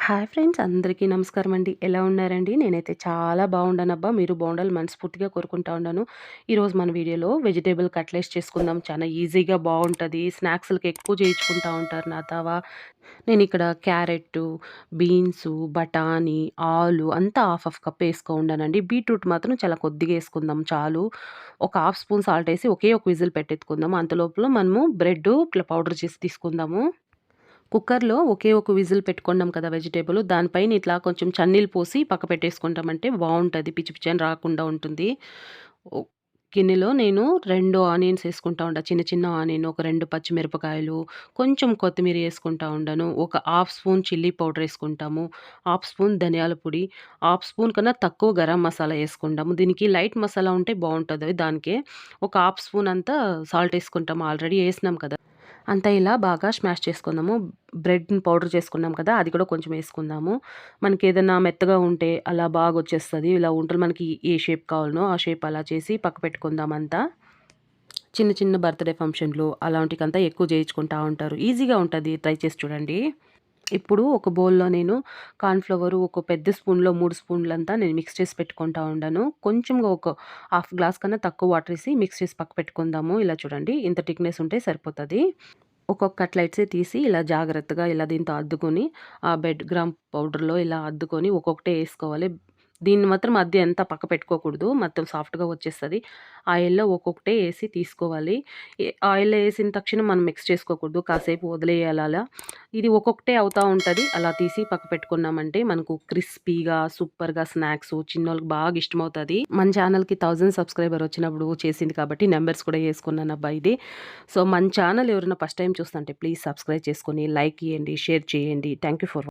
Hi friends అందరికీ నమస్కారం అండి. ఎలా ఉన్నారండి? నేనైతే చాలా బాగుండనబ్బా. మీరు బాగుండాలి మనస్ఫూర్తిగా కోరుకుంటా ఉన్నాను. ఈరోజు మన వీడియోలో వెజిటేబుల్ కట్లెట్స్ చేసుకుందాం. చాలా ఈజీగా బాగుంటుంది. స్నాక్స్లకి ఎక్కువ చేయించుకుంటా ఉంటారు నా తావా. నేను ఇక్కడ క్యారెట్ బీన్స్ బఠానీ ఆలు అంతా హాఫ్ హాఫ్ కప్ వేసుకో ఉండానండి. బీట్రూట్ మాత్రం చాలా కొద్దిగా వేసుకుందాం. చాలు. ఒక హాఫ్ స్పూన్ సాల్ట్ వేసి ఒకే ఒక విజిల్ పెట్టెత్తుకుందాం అంతలోపల మనము బ్రెడ్ ఇట్లా పౌడర్ చేసి తీసుకుందాము. కుక్కర్‌లో ఒకే ఒక విజిల్ పెట్టుకున్నాం కదా వెజిటేబుల్ దానిపైన ఇట్లా కొంచెం చన్నీళ్ళు పోసి పక్క పెట్టేసుకుంటామంటే బాగుంటుంది పిచ్చి పిచ్చి అని రాకుండా ఉంటుంది. గిన్నెలో నేను రెండు ఆనియన్స్ వేసుకుంటా ఉండ. చిన్న చిన్న ఆనియన్, ఒక రెండు పచ్చిమిరపకాయలు, కొంచెం కొత్తిమీర వేసుకుంటా ఉండను ఒక హాఫ్ స్పూన్ చిల్లీ పౌడర్ వేసుకుంటాము హాఫ్ స్పూన్ ధనియాల పొడి, హాఫ్ స్పూన్ కన్నా తక్కువ గరం మసాలా వేసుకుంటాము దీనికి లైట్ మసాలా ఉంటే బాగుంటుంది దానికే. ఒక హాఫ్ స్పూన్ అంతా సాల్ట్ వేసుకుంటాము ఆల్రెడీ వేసినాం కదా! అంతా ఇలా బాగా స్మాష్ చేసుకుందాము. బ్రెడ్‌ని పౌడర్ చేసుకున్నాం కదా! అది కూడా కొంచెం వేసుకుందాము మనకి ఏదైనా మెత్తగా ఉంటే అలా బాగా వచ్చేస్తుంది ఇలా ఉంటలు మనకి ఏ షేప్ కావాలనో ఆ షేప్ అలా చేసి పక్క పెట్టుకుందాం అంతా. చిన్న చిన్న బర్త్‌డే ఫంక్షన్‌లు అలాంటికంతా ఎక్కువ చేయించుకుంటా ఉంటారు. ఈజీగా ఉంటుంది ట్రై చేసి చూడండి. ఇప్పుడు ఒక బౌల్‌లో నేను కార్న్ఫ్లవరు ఒక పెద్ద స్పూన్‌లో మూడు స్పూన్‌లంతా నేను మిక్స్ చేసి పెట్టుకుంటా ఉండాను. కొంచెంగా ఒక హాఫ్ గ్లాస్ కన్నా తక్కువ వాటర్ వేసి మిక్స్ చేసి పక్క పెట్టుకుందాము. ఇలా చూడండి ఇంత థిక్‌నెస్ ఉంటే సరిపోతుంది ఒక్కొక్క కట్లెట్సే తీసి ఇలా జాగ్రత్తగా ఇలా దీంతో అద్దుకొని ఆ బెడ్ గ్రామ్ పౌడర్‌లో ఇలా అద్దుకొని ఒక్కొక్కటే వేసుకోవాలి దీన్ని మాత్రం మధ్య అంతా పక్క పెట్టుకోకూడదు. మొత్తం సాఫ్ట్‌గా వచ్చేస్తుంది ఆయిల్‌లో ఒక్కొక్కటే వేసి తీసుకోవాలి. ఆయిల్ ఆయిల్‌లో తక్షణం మనం మిక్స్ చేసుకోకూడదు. కాసేపు వదిలేయాలి అలా. ఇది ఒక్కొక్కటే అవుతూ ఉంటుంది అలా తీసి పక్క పెట్టుకున్నామంటే మనకు క్రిస్పీగా, సూపర్‌గా స్నాక్సు చిన్నోళ్ళకి బాగా ఇష్టమవుతుంది మన ఛానల్‌కి థౌజండ్ సబ్స్క్రైబర్ వచ్చినప్పుడు చేసింది కాబట్టి నెంబర్స్ కూడా ఏసుకున్నానబ్బా ఇది. సో మన ఛానల్ ఎవరైనా ఫస్ట్ టైం చూస్తుంటే ప్లీజ్ సబ్స్క్రైబ్ చేసుకొని లైక్ చేయండి షేర్ చేయండి. Thank you for